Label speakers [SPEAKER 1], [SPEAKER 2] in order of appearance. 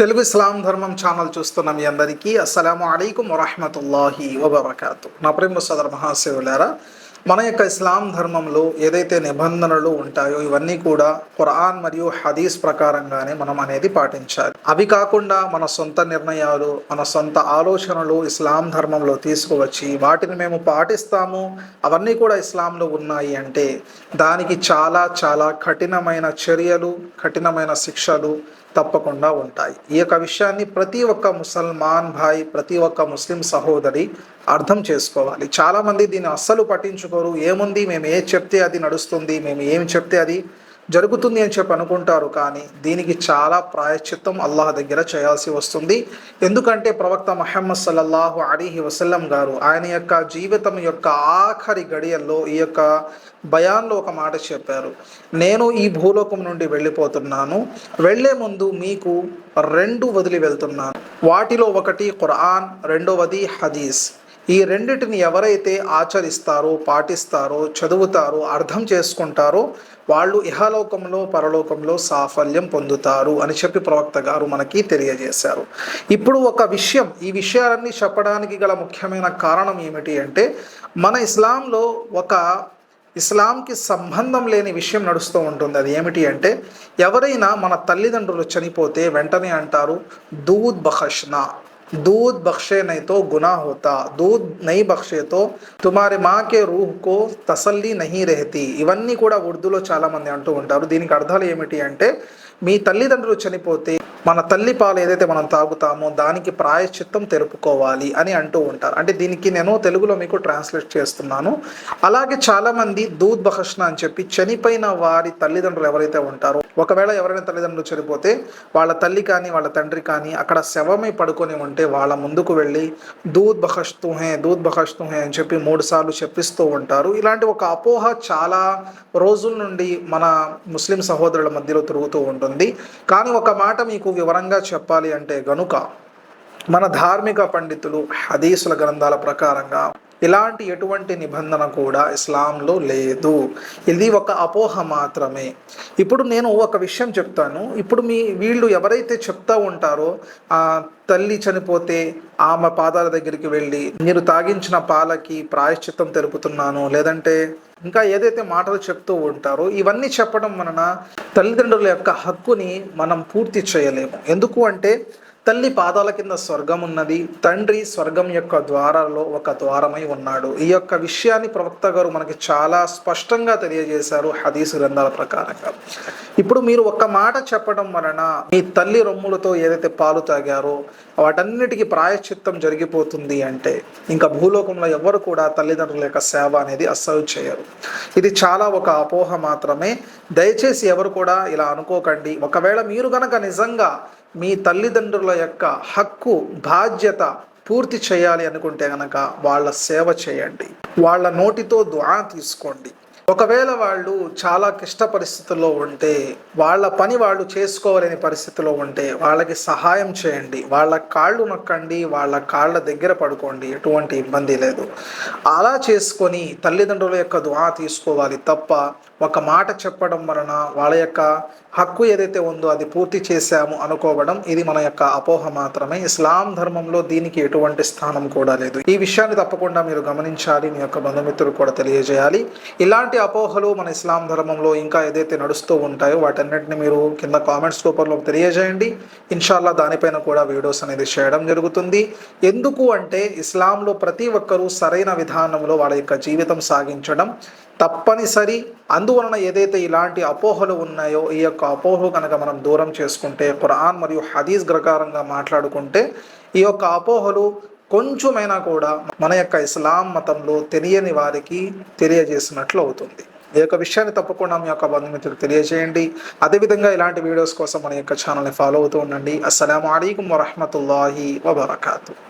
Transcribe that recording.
[SPEAKER 1] తెలుగు ఇస్లాం ధర్మం ఛానల్ చూస్తున్న మీ అందరికీ అస్సలం అయికం వరహమతుల్లాహి వబర్కాతు. నా ప్రేమ సదర్ మహాశివులారా మన యొక్క ఇస్లాం ధర్మంలో ఏదైతే నిబంధనలు ఉంటాయో ఇవన్నీ కూడా ఖురాన్ మరియు హదీస్ ప్రకారంగానే మనం అనేది పాటించాలి. అవి కాకుండా మన సొంత నిర్ణయాలు మన సొంత ఆలోచనలు ఇస్లాం ధర్మంలో తీసుకువచ్చి వాటిని మేము పాటిస్తాము. అవన్నీ కూడా ఇస్లాంలో ఉన్నాయి అంటే దానికి చాలా చాలా కఠినమైన చర్యలు కఠినమైన శిక్షలు తప్పకుండా ఉంటాయి. ఈ యొక్క విషయాన్ని ప్రతి ఒక్క ముసల్మాన్ భాయ్ ప్రతి ఒక్క ముస్లిం సహోదరి అర్థం చేసుకోవాలి. చాలామంది దీన్ని అస్సలు పట్టించుకోరు. ఏముంది? మేము ఏ చెప్తే అది నడుస్తుంది? మేము ఏమి చెప్తే అది జరుగుతుంది అని చెప్పి అనుకుంటారు కానీ దీనికి చాలా ప్రాయశ్చిత్తం అల్లాహ్ దగ్గర చేయాల్సి వస్తుంది. ఎందుకంటే ప్రవక్త మహమ్మద్ సల్లల్లాహు అలీహి వసల్లం గారు ఆయన యొక్క జీవితం యొక్క ఆఖరి గడియల్లో ఈ యొక్క భయాన్లో ఒక మాట చెప్పారు. నేను ఈ భూలోకం నుండి వెళ్ళిపోతున్నాను. వెళ్ళే ముందు మీకు రెండు వదిలి వెళ్తున్నాను. వాటిలో ఒకటి ఖురాన్ రెండవది హదీస్. ఈ రెండిటిని ఎవరైతే ఆచరిస్తారో పాటిస్తారో చదువుతారో అర్థం చేసుకుంటారో వాళ్ళు ఇహలోకంలో పరలోకంలో సాఫల్యం పొందుతారు అని చెప్పి ప్రవక్త గారు మనకి తెలియజేశారు. ఇప్పుడు ఒక విషయం ఈ విషయాలన్నీ చెప్పడానికి గల ముఖ్యమైన కారణం ఏమిటి అంటే మన ఇస్లాంలో ఒక ఇస్లాంకి సంబంధం లేని విషయం నడుస్తూ ఉంటుంది. అది ఏమిటి అంటే ఎవరైనా మన తల్లిదండ్రులు చనిపోతే వెంటనే అంటారు దూద్ బహష్నా दूध बख्शे नहीं तो गुनाह होता दूध नहीं बख्शे तो తుమారి మాకే రూహ్కో తసల్లి నహీ రెహతి ఇవన్నీ కూడా ఉర్దూలో చాలా మంది అంటూ ఉంటారు దీనికి అర్థాలు ఏమిటి అంటే మీ తల్లిదండ్రులు చనిపోతే మన తల్లి పాలు ఏదైతే మనం తాగుతామో దానికి ప్రాయశ్చిత్తం తెలుపుకోవాలి అని అంటూ ఉంటారు. అంటే దీనికి నేను తెలుగులో మీకు ట్రాన్స్లేట్ చేస్తున్నాను. అలాగే చాలామంది దూద్ బహష్న అని చెప్పి చనిపోయిన వారి తల్లిదండ్రులు ఎవరైతే ఉంటారో ఒకవేళ ఎవరైనా తల్లిదండ్రులు చనిపోతే వాళ్ళ తల్లి కానీ వాళ్ళ తండ్రి కానీ అక్కడ శవమై పడుకొని ఉంటే వాళ్ళ ముందుకు వెళ్ళి దూద్ బహస్తూ హే దూద్ బహస్తూ హే అని చెప్పి మూడు సార్లు చెప్పిస్తూ ఉంటారు. ఇలాంటి ఒక అపోహ చాలా రోజుల నుండి మన ముస్లిం సహోదరుల మధ్యలో తిరుగుతూ ఉంటుంది. కానీ ఒక మాట మీకు వివరంగా చెప్పాలి అంటే గనుక మన ధార్మిక పండితులు హదీసుల గ్రంథాల ప్రకారంగా ఇలాంటి ఎటువంటి నిబంధన కూడా ఇస్లాంలో లేదు. ఇది ఒక అపోహ మాత్రమే. ఇప్పుడు నేను ఒక విషయం చెప్తాను. ఇప్పుడు మీ వీళ్ళు ఎవరైతే చెప్తా ఉంటారో తల్లి చనిపోతే ఆమె పాదాల దగ్గరికి వెళ్ళి మీరు తాగించిన పాలకి ప్రాయశ్చిత్తం తెలుపుతున్నాను. లేదంటే ఇంకా ఏదైతే మాటలు చెప్తూ ఉంటారో ఇవన్నీ చెప్పడం వలన తల్లిదండ్రుల యొక్క హక్కుని మనం పూర్తి చేయలేము. ఎందుకు అంటే తల్లి పాదాల కింద స్వర్గం ఉన్నది. తండ్రి స్వర్గం యొక్క ద్వారాల్లో ఒక ద్వారమై ఉన్నాడు. ఈ యొక్క విషయాన్ని ప్రవక్త గారు మనకి చాలా స్పష్టంగా తెలియజేశారు హదీసు గ్రంథాల ప్రకారంగా. ఇప్పుడు మీరు ఒక మాట చెప్పడం వలన మీ తల్లి రొమ్ములతో ఏదైతే పాలు తాగారో వాటన్నిటికీ ప్రాయశ్చిత్తం జరిగిపోతుంది అంటే ఇంకా భూలోకంలో ఎవరు కూడా తల్లిదండ్రుల యొక్క సేవ అనేది అస్సలు చేయరు. ఇది చాలా ఒక అపోహ మాత్రమే. దయచేసి ఎవరు కూడా ఇలా అనుకోకండి. ఒకవేళ మీరు కనుక నిజంగా మీ తల్లిదండ్రుల యొక్క హక్కు బాధ్యత పూర్తి చేయాలి అనుకుంటే కనుక వాళ్ళ సేవ చేయండి. వాళ్ళ నోటితో దుఆ తీసుకోండి. ఒకవేళ వాళ్ళు చాలా క్లిష్ట పరిస్థితుల్లో ఉంటే వాళ్ళ పని వాళ్ళు చేసుకోవలేని పరిస్థితిలో ఉంటే వాళ్ళకి సహాయం చేయండి. వాళ్ళ కాళ్ళు నొక్కండి వాళ్ళ కాళ్ళ దగ్గర పడుకోండి. ఎటువంటి ఇబ్బంది లేదు. అలా చేసుకొని తల్లిదండ్రుల యొక్క దుఆ తీసుకోవాలి తప్ప ఒక మాట చెప్పడం వలన వాళ్ళ యొక్క హక్కు ఏదైతే ఉందో అది పూర్తి చేశాము అనుకోవడం ఇది మన యొక్క అపోహ మాత్రమే. ఇస్లాం ధర్మంలో దీనికి ఎటువంటి స్థానం కూడా లేదు. ఈ విషయాన్ని తప్పకుండా మీరు గమనించాలి. మీ యొక్క బంధుమిత్రులు కూడా తెలియజేయాలి. ఇలాంటి అపోహలు మన ఇస్లాం ధర్మంలో ఇంకా ఏదైతే నడుస్తూ ఉంటాయో వాటన్నిటిని మీరు కింద కామెంట్స్ రూపంలో తెలియజేయండి. ఇన్షాల్లా దానిపైన కూడా వీడియోస్ అనేది చేయడం జరుగుతుంది. ఎందుకు అంటే ఇస్లాంలో ప్రతి ఒక్కరూ సరైన విధానంలో వాళ్ళ యొక్క జీవితం సాగించడం తప్పనిసరి. అందువలన ఏదైతే ఇలాంటి అపోహలు ఉన్నాయో ఈ యొక్క అపోహ కనుక మనం దూరం చేసుకుంటే ఖురాన్ మరియు హదీస్ ప్రకారంగా మాట్లాడుకుంటే ఈ యొక్క అపోహలు కొంచెమైనా కూడా మన యొక్క ఇస్లాం మతంలో తెలియని వారికి తెలియజేసినట్లు అవుతుంది. ఈ యొక్క విషయాన్ని తప్పకుండా మీ యొక్క బంధుమిత్రులకు తెలియజేయండి. అదేవిధంగా ఇలాంటి వీడియోస్ కోసం మన యొక్క ఛానల్ని ఫాలో అవుతూ ఉండండి. అస్సలం అయికం వరహమతుల్లాహి వబర్కాతు.